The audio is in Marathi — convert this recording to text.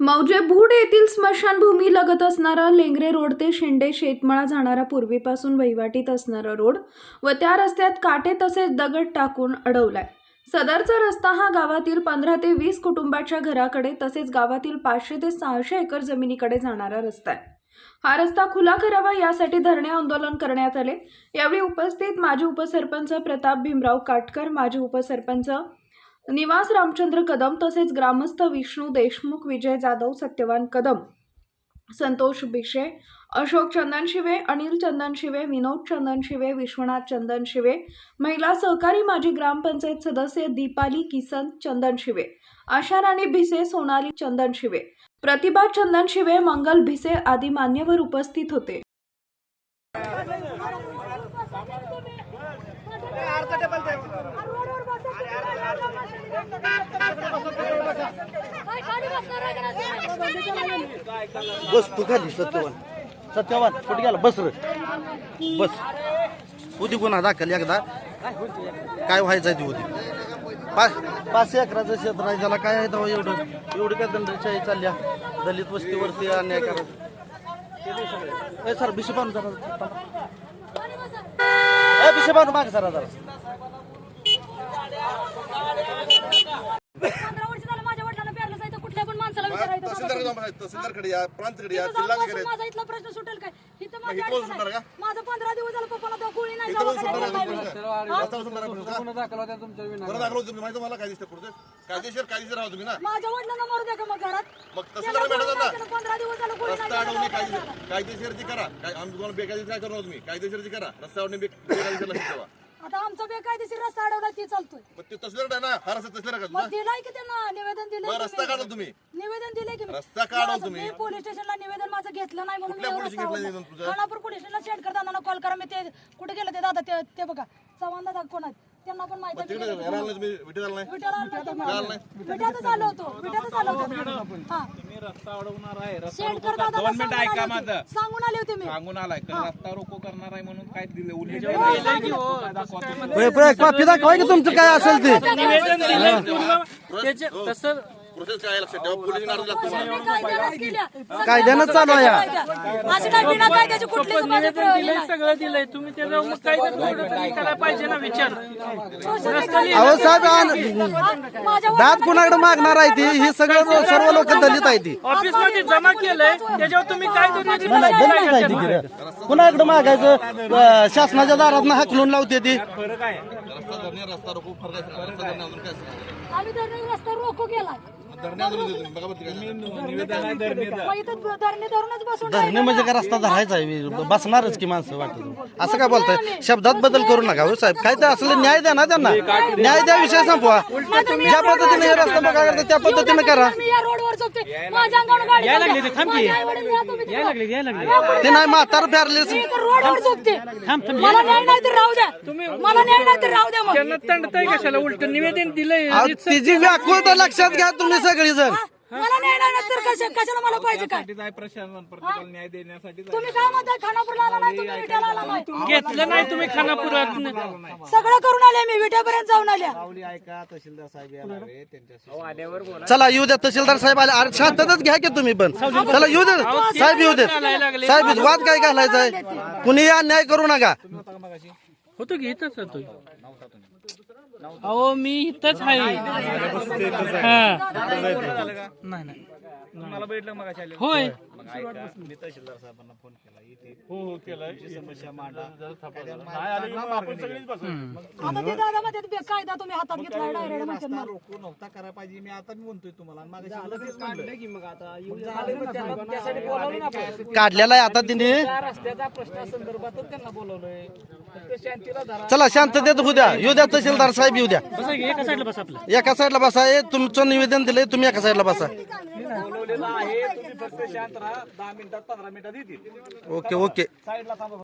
मौजे भूड येथील स्मशानभूमी लगत असणारा लेंगरे रोड ते शेंडे शेतमळा जाणारा पूर्वीपासून वहिवाटीत असणारा रोड व त्या रस्त्यात काटे तसेच दगड टाकून अडवलाय. सदरचा रस्ता हा गावातील पंधरा ते वीस कुटुंबाच्या घराकडे तसेच गावातील पाचशे ते सहाशे एकर जमिनीकडे जाणारा रस्ता आहे. हा रस्ता खुला करावा यासाठी धरणे आंदोलन करण्यात आले. यावेळी उपस्थित माजी उपसरपंच प्रताप भीमराव काटकर माजी उपसरपंच निवास रामचंद्र कदम तसेच ग्रामस्थ विष्णू देशमुख विजय जाधव सत्यवान कदम संतोष बिशे अशोक चंदन शिवे अनिल चंदन शिवे विनोद चंदन शिवे विश्वनाथ चंदन शिवे महिला सहकारी माजी ग्रामपंचायत सदस्य दीपाली किसन चंदन शिवे आशा राणी भिसे सोनाली चंदन शिवे प्रतिभा चंदन शिवे मंगल भिसे आदी मान्यवर उपस्थित होते. बस तू खाली सत्यवान सत्यवान कुठे गेला? बस रे. बस. उदी गुन्हा दाखल एकदा. काय व्हायचं आहे ती उदी? पाच पाच एकराचं क्षेत्र आहे त्याला काय आहे तेव्हा एवढं एवढी काय दंडशाही चालल्या दलित वस्तीवरती अन्याय करत सर बिशेबान जरा. ए बिशेबान माग सरा जरा पंधरा वर्ष झालं माझ्या वडिलांना पेरलं जायचं कुठल्या पण माणसाला तहसीलदारकडे या प्रांतकडे या तिथं जाऊन जिल्हाधिकारी बसून माझा इथला प्रश्न सुटेल काय? इथं मग माझी इथं अडचण सुटणार आहे. का? माझं पंधरा दिवस झालं पप्पाला तो गोळी नाही इथं पण दवाखान्यात सुटणार गेला आहे नाही. का? रस्त्यावर सुटणार आहे का? बरं दाखवलं तुम्ही. माहिती मला काय दिसतं पुढचं कायदेशीर कायदेशीर राहा तुम्ही ना? माझ्या वडिलांना मारू द्या का मग घरात? मग त्याला गोळी नाही केलं, पंधरा दिवस झालं गोळी नाही रस्ता अडवणे कायदेशीर. कायदेशीरची करा. काय आम्ही तुम्हाला बेकायदेशीर काय करणार तुम्ही? कायदेशीरची करा. बेकायदेशीर ठेवा. आता आमचा बेकायदेशीर रस्ता ते चालतोय मग ते तहसीलदार आहे ना हा रस्ता तहसीलदार का मग तुम्हाला दिलाय की त्यांना निवेदन दिलंय मग की रस्ता मी? तुम्ही निवेदन दिले की मी? रस्ता काढा तुम्ही. मी पोलीस स्टेशनला निवेदन माझं घेतलं नाही म्हणून कुठल्या मी पोलीस. निवेदन तुझं? खानापूर पोलीस स्टेशनला शेड दादांना कॉल करा मी ते कुठे गेलं ते दादा ते ते बघा चव्हाण दादा कोण आहेत त्यांना पण माहिती आलं होतो. आलो होतो. हा. रस्ता अडवणार आहे. रस्ता रोको सांगून ऐका आले माझं. होते. सांगून आले होते मी. सांगून आलाय रस्ता रोको करणार आहे म्हणून काय दिलं? हो, पापी दाखवा की तुमचं काय असेल ते. प्रोसेस काय आहे? लक्षात ठेवा. पोलीस अर्ज लागतो मला. कायद्यानंच चालू आहे. काय बिना कायद्याची माझी दिलंय नाही. सगळं दिलंय. तुम्ही त्याचा मग काय तर थोडं तरी करायला पाहिजे ना विचार. अहो साहेब माझ्या कुणाकडे मागणार आहे ती? ही सगळं सर्व लोक दलित आहे ती. ऑफिसमध्ये जमा केलंय. त्याच्यावर तुम्ही काय. कुणाकडे मागायचं? अं, शासनाच्या दारात हाकलून लावते ती. रस्ता धरणे रस्ता रोको फरक आहे रस्ता धरणे अजून काय असतं? आम्ही रस्ता रोको केलाय धरणे म्हणजे काय रस्ता धरायचा आहे? बसणारच की माणसं वाटत असं काय बोलताय? शब्दात बदल करू नका हो साहेब. काय ते असलं न्याय द्या ना त्यांना. न्याय द्या विषय संपवा. ज्या पद्धतीने हे रस्ता बघा करता त्या पद्धतीने करा. मी या रोडवर झोपते. माझ्या अंगावर गाडी यायला लागली चालते. ते, थांब की. माझे आईवडील या तुम्ही यायला लागले यायला लागले. ते नाही म्हातार फेरले रोडवर झोपते. मला न्याय नाही तर राहू द्या. मला न्याय नाही तर राहू द्या मग. त्यांना तंडताय कशाला? उलट निवेदन दिलंय. तिची व्याकुळता लक्षात घ्या तुम्ही सगळी जण मला न्याय नाही तर कशा कशाला मला पाहिजे काय? आहे प्रशासन प्रत्येकाला न्याय देण्यासाठी तुम्ही काय म्हणताय? खानापूरला आला नाही तुम्ही विट्याला आला नाही. घेतलं नाही. तुम्ही खानापुरात सगळं करून आले मी विट्यापर्यंत जाऊन आल्या चला येऊ द्या. तहसीलदार साहेब आले. अरे शांतताच घ्या की तुम्ही पण. चला येऊ द्या. साहेब येऊ द्या. साहेब येऊ. वाद काय घालायचा आहे कुणी अन्याय करू नका. होतो की इथंच होतो. अहो मी इथंच आहे. हा. नाही नाही. मला भेटलं मग होय. मग ऐका मी तहसीलदार साहेबांना फोन केला. इथे हो हो केला. समस्या मांडा. आता ते दादा मध्ये कायदा तुम्ही हातात घेतलाय डायरेक्ट म्हणतात मला. रोको नव्हता करायला पाहिजे. मी आता मी म्हणतोय तुम्हाला मागे लगेच काढलं की मग आता. त्यासाठी बोलावलं ना आपण. काढलेला आहे आता तिने? त्या रस्त्याच्या प्रश्नासंदर्भातच त्यांना बोलवलंय. फक्त शांतीला धरा. चला शांततेत होऊ द्या. येऊ द्या तहसीलदार साहेब येऊ द्या. एका साईडला बस आपलं. एका साईडला बसा. हे तुमचं निवेदन दिलंय तुम्ही एका साईडला बसा. बोलवलेलं आहे. तुम्ही फक्त शांत राहा. दहा मिनिटात पंधरा मिनिटात येतील. Okay okay. साईडला थांबा.